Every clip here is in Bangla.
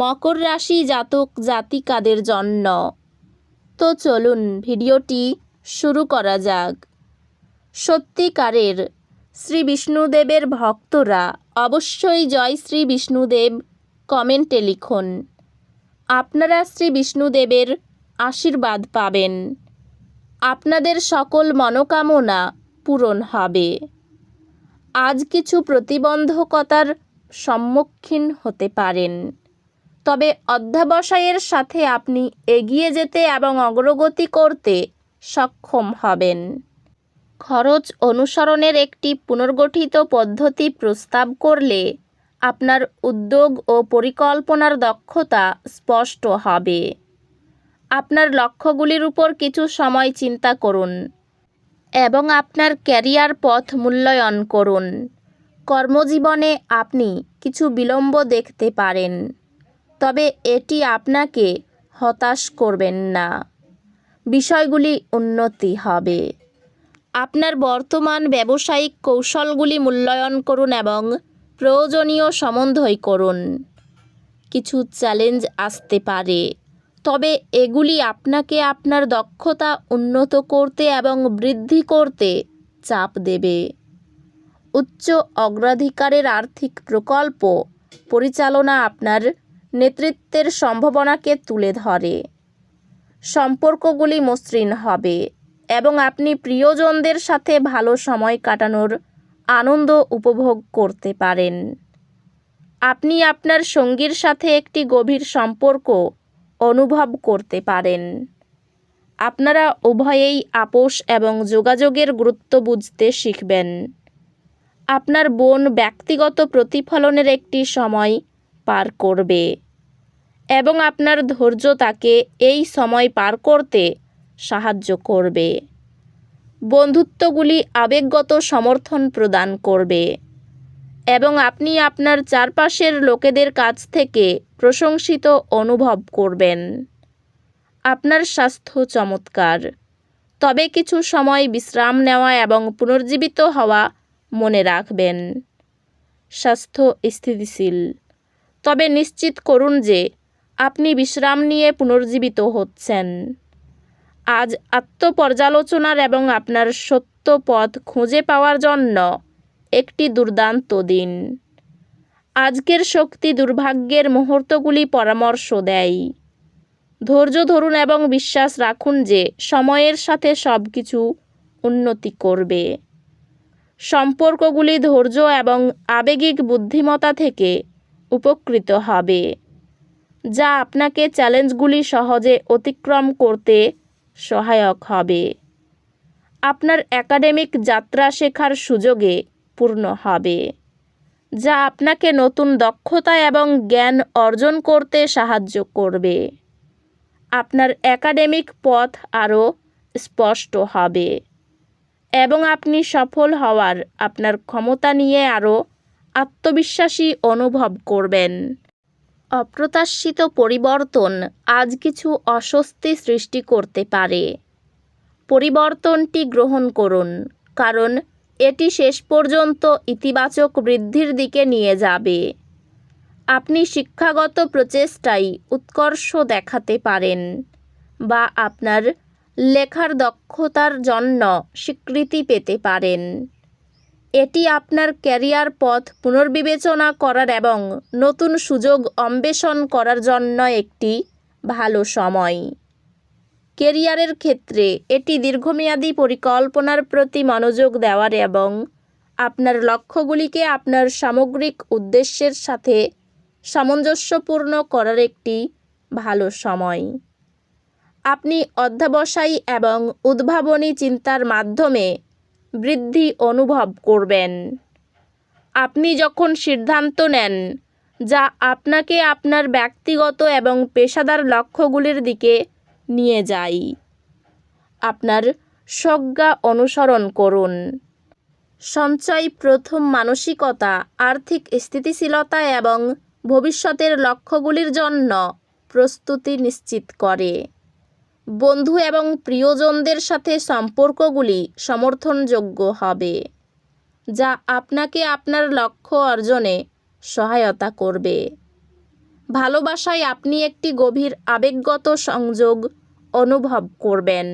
মকর রাশি জাতক জাতিকাদের জন্য। তো চলুন ভিডিওটি শুরু করা যাক। সত্যিকারের শ্রী বিষ্ণুদেবের ভক্তরা অবশ্যই জয় শ্রী বিষ্ণুদেব কমেন্টে লিখুন। আপনারা শ্রী বিষ্ণুদেবের আশীর্বাদ পাবেন। আপনাদের সকল মনোকামনা পূরণ হবে। আজ কিছু প্রতিবন্ধকতার সম্মুখীন হতে পারেন। তবে অধ্যাবসায়ের সাথে আপনি এগিয়ে যেতে এবং অগ্রগতি করতে সক্ষম হবেন। খরচ অনুসরণের একটি পুনর্গঠিত পদ্ধতি প্রস্তাব করলে আপনার উদ্যোগ ও পরিকল্পনার দক্ষতা স্পষ্ট হবে। আপনার লক্ষ্যগুলির উপর কিছু সময় চিন্তা করুন এবং আপনার ক্যারিয়ার পথ মূল্যায়ন করুন। কর্মজীবনে আপনি কিছু বিলম্ব দেখতে পারেন। তবে এটি আপনাকে হতাশ করবেন না। বিষয়গুলি উন্নতি হবে। আপনার বর্তমান ব্যবসায়িক কৌশলগুলি মূল্যায়ন করুন এবং প্রয়োজনীয় সমন্বয় করুন। কিছু চ্যালেঞ্জ আসতে পারে। তবে এগুলি আপনাকে আপনার দক্ষতা উন্নত করতে এবং বৃদ্ধি করতে চাপ দেবে। উচ্চ অগ্রাধিকারের আর্থিক প্রকল্প পরিচালনা আপনার নেতৃত্বের সম্ভাবনাকে তুলে ধরে। সম্পর্কগুলি মসৃণ হবে এবং আপনি প্রিয়জনদের সাথে ভালো সময় কাটানোর আনন্দ উপভোগ করতে পারেন। আপনি আপনার সঙ্গীর সাথে একটি গভীর সম্পর্ক অনুভব করতে পারেন। আপনারা উভয়েই আপোষ এবং যোগাযোগের গুরুত্ব বুঝতে শিখবেন। আপনার বোন ব্যক্তিগত প্রতিফলনের একটি সময় পার করবে। এবং আপনার ধৈর্য তাকে এই সময় পার করতে সাহায্য করবে। বন্ধুত্বগুলি আবেগগত সমর্থন প্রদান করবে। এবং আপনি আপনার চারপাশের লোকেদের কাছ থেকে প্রশংসিত অনুভব করবেন। আপনার স্বাস্থ্য চমৎকার। তবে কিছু সময় বিশ্রাম নেওয়া এবং পুনর্জীবিত হওয়া মনে রাখবেন। স্বাস্থ্য স্থিতিশীল। তবে নিশ্চিত করুন যে আপনি বিশ্রাম নিয়ে পুনর্জীবিত হচ্ছেন। আজ আত্মপর্যালোচনার এবং আপনার সত্য পথ খুঁজে পাওয়ার জন্য একটি দুর্দান্ত দিন। আজকের শক্তি দুর্ভাগ্যের মুহূর্তগুলি পরামর্শ দেয়। ধৈর্য ধরুন এবং বিশ্বাস রাখুন যে সময়ের সাথে সব কিছু উন্নতি করবে। সম্পর্কগুলি ধৈর্য এবং আবেগিক বুদ্ধিমত্তা থেকে উপকৃত হবে। যা আপনাকে চ্যালেঞ্জগুলি সহজে অতিক্রম করতে সহায়ক হবে। আপনার একাডেমিক যাত্রা শেখার সুযোগে পূর্ণ হবে, যা আপনাকে নতুন দক্ষতা এবং জ্ঞান অর্জন করতে সাহায্য করবে। আপনার একাডেমিক পথ আরও স্পষ্ট হবে এবং আপনি সফল হওয়ার আপনার ক্ষমতা নিয়ে আরও আত্মবিশ্বাসী অনুভব করবেন। অপ্রত্যাশিত পরিবর্তন আজ কিছু অস্বস্তি সৃষ্টি করতে পারে। পরিবর্তনটি গ্রহণ করুন, কারণ এটি শেষ পর্যন্ত ইতিবাচক বৃদ্ধির দিকে নিয়ে যাবে। আপনি শিক্ষাগত প্রচেষ্টায় উৎকর্ষ দেখাতে পারেন বা আপনার লেখার দক্ষতার জন্য স্বীকৃতি পেতে পারেন। এটি আপনার ক্যারিয়ার পথ পুনর্বিবেচনা করার এবং নতুন সুযোগ অন্বেষণ করার জন্য একটি ভালো সময়। কেরিয়ারের ক্ষেত্রে এটি দীর্ঘমেয়াদী পরিকল্পনার প্রতি মনোযোগ দেওয়ার এবং আপনার লক্ষ্যগুলিকে আপনার সামগ্রিক উদ্দেশ্যের সাথে সামঞ্জস্যপূর্ণ করার একটি ভালো সময়। আপনি অধ্যাবসায়ী এবং উদ্ভাবনী চিন্তার মাধ্যমে বৃদ্ধি অনুভব করবেন। আপনি যখন সিদ্ধান্ত নেন যা আপনাকে আপনার ব্যক্তিগত এবং পেশাদার লক্ষ্যগুলির দিকে নিয়ে যায়, আপনার সজ্ঞা অনুসরণ করুন। সঞ্চয় প্রথম মানসিকতা, আর্থিক স্থিতিশীলতা এবং ভবিষ্যতের লক্ষ্যগুলির জন্য প্রস্তুতি নিশ্চিত করে। বন্ধু এবং প্রিয়জনদের সাথে সম্পর্কগুলি সমর্থনযোগ্য হবে, যা আপনাকে আপনার লক্ষ্য অর্জনে সহায়তা করবে। ভালোবাসায় আপনি একটি গভীর আবেগগত সংযোগ অনুভব করবেন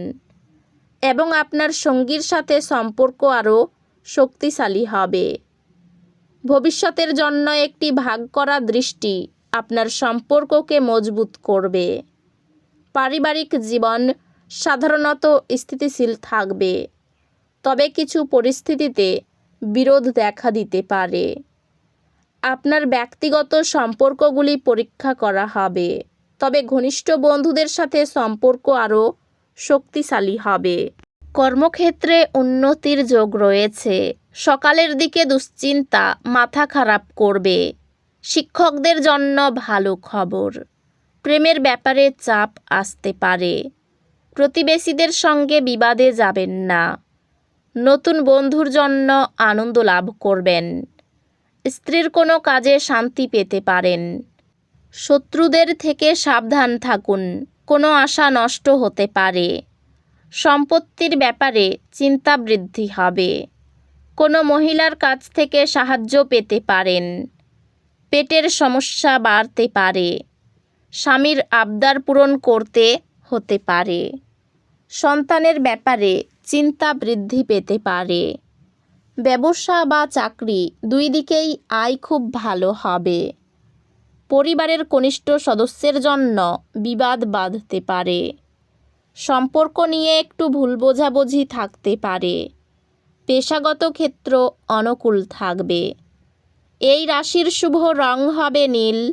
এবং আপনার সঙ্গীর সাথে সম্পর্ক আরও শক্তিশালী হবে। ভবিষ্যতের জন্য একটি ভাগ করা দৃষ্টি আপনার সম্পর্ককে মজবুত করবে। পারিবারিক জীবন সাধারণত স্থিতিশীল থাকবে। তবে কিছু পরিস্থিতিতে বিরোধ দেখা দিতে পারে। আপনার ব্যক্তিগত সম্পর্কগুলি পরীক্ষা করা হবে। তবে ঘনিষ্ঠ বন্ধুদের সাথে সম্পর্ক আরও শক্তিশালী হবে। কর্মক্ষেত্রে উন্নতির যোগ রয়েছে। সকালের দিকে দুশ্চিন্তা মাথা খারাপ করবে। শিক্ষকদের জন্য ভালো খবর। প্রেমের ব্যাপারে চাপ আসতে পারে। প্রতিবেশীদের সঙ্গে বিবাদে যাবেন না। নতুন বন্ধুর জন্য আনন্দ লাভ করবেন। স্ত্রীর কোনো কাজে শান্তি পেতে পারেন। শত্রুদের থেকে সাবধান থাকুন, কোনো আশা নষ্ট হতে পারে। সম্পত্তির ব্যাপারে চিন্তা বৃদ্ধি হবে। কোনো মহিলার কাছ থেকে সাহায্য পেতে পারেন। পেটের সমস্যা বাড়তে পারে। স্বামীর আবদার পূরণ করতে হতে পারে। সন্তানের ব্যাপারে চিন্তা বৃদ্ধি পেতে পারে। ব্যবসা বা চাকরি দুই দিকেই আয় খুব ভালো হবে। পরিবারের কনিষ্ঠ সদস্যের জন্য বিবাদ বাঁধতে পারে। সম্পর্ক নিয়ে একটু ভুল বোঝাবুঝি থাকতে পারে। পেশাগত ক্ষেত্র অনুকূল থাকবে। এই রাশির শুভ রং হবে নীল।